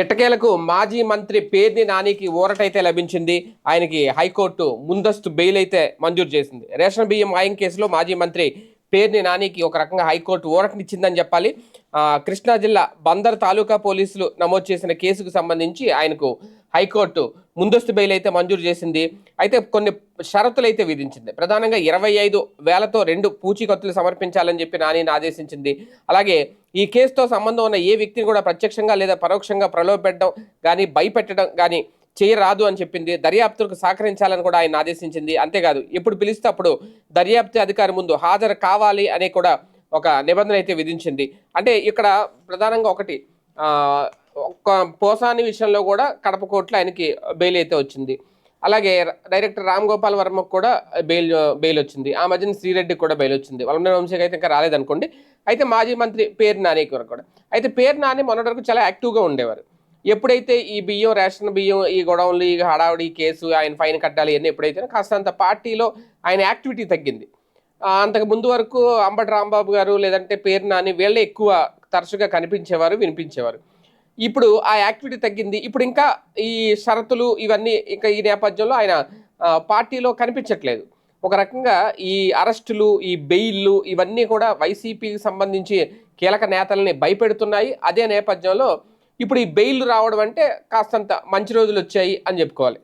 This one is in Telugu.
ఎట్టకేలకు మాజీ మంత్రి పేర్ని నానికి ఊరటైతే లభించింది. ఆయనకి హైకోర్టు ముందస్తు బెయిల్ అయితే మంజూరు చేసింది. రేషన్ బియ్యం మాయం కేసులో మాజీ మంత్రి పేర్ని నానికి ఒక రకంగా హైకోర్టు ఊరటనిచ్చిందని చెప్పాలి. కృష్ణా జిల్లా బందర్ తాలూకా పోలీసులు నమోదు చేసిన కేసుకు సంబంధించి ఆయనకు హైకోర్టు ముందస్తు బెయిల్ అయితే మంజూరు చేసింది. అయితే కొన్ని షరతులు అయితే విధించింది. ప్రధానంగా ఇరవై ఐదు వేలతో రెండు పూచీకత్తులు సమర్పించాలని చెప్పి నానిని ఆదేశించింది. అలాగే ఈ కేసుతో సంబంధం ఉన్న ఏ వ్యక్తిని కూడా ప్రత్యక్షంగా లేదా పరోక్షంగా ప్రలోభపెట్టడం కానీ భయపెట్టడం కానీ చేయరాదు అని చెప్పింది. దర్యాప్తులకు సహకరించాలని కూడా ఆయన ఆదేశించింది. అంతేకాదు ఎప్పుడు పిలిస్తే అప్పుడు దర్యాప్తు అధికారి ముందు హాజరు కావాలి అనే కూడా ఒక నిబంధన అయితే విధించింది. అంటే ఇక్కడ ప్రధానంగా ఒకటి ఒక్క ఒక పోసాని విషయంలో కూడా కడప కోర్టులో ఆయనకి బెయిల్ అయితే వచ్చింది. అలాగే డైరెక్టర్ రామ్ గోపాల్ వర్మకు కూడా బెయిల్ బెయిల్ వచ్చింది. ఆ మధ్యన శ్రీరెడ్డికి కూడా బెయిల్ వచ్చింది. వల్లభనేని వంశీకి అయితే ఇంకా రాలేదనుకోండి. అయితే మాజీ మంత్రి పేరు నాని వరకు కూడా. అయితే పేరు నాని మొన్నటి వరకు చాలా యాక్టివ్గా ఉండేవారు. ఎప్పుడైతే ఈ బియ్యం రేషన్ బియ్యం ఈ గొడవలు ఈ హడావుడి కేసు ఆయన ఫైన్ కట్టాలి ఇవన్నీ ఎప్పుడైతే కాస్తంత పార్టీలో ఆయన యాక్టివిటీ తగ్గింది. అంతకు ముందు వరకు అంబటి రాంబాబు గారు లేదంటే పేరు నాని వీళ్ళే ఎక్కువ తరచుగా కనిపించేవారు వినిపించేవారు. ఇప్పుడు ఆ యాక్టివిటీ తగ్గింది. ఇప్పుడు ఇంకా ఈ షరతులు ఇవన్నీ ఇంకా ఈ నేపథ్యంలో ఆయన పార్టీలో కనిపించట్లేదు. ఒక రకంగా ఈ అరెస్టులు ఈ బెయిల్లు ఇవన్నీ కూడా వైసీపీకి సంబంధించి కీలక నేతల్ని భయపెడుతున్నాయి. అదే నేపథ్యంలో ఇప్పుడు ఈ బెయిల్ రావడం అంటే కాస్తంత మంచి రోజులు వచ్చాయి అని చెప్పుకోవాలి.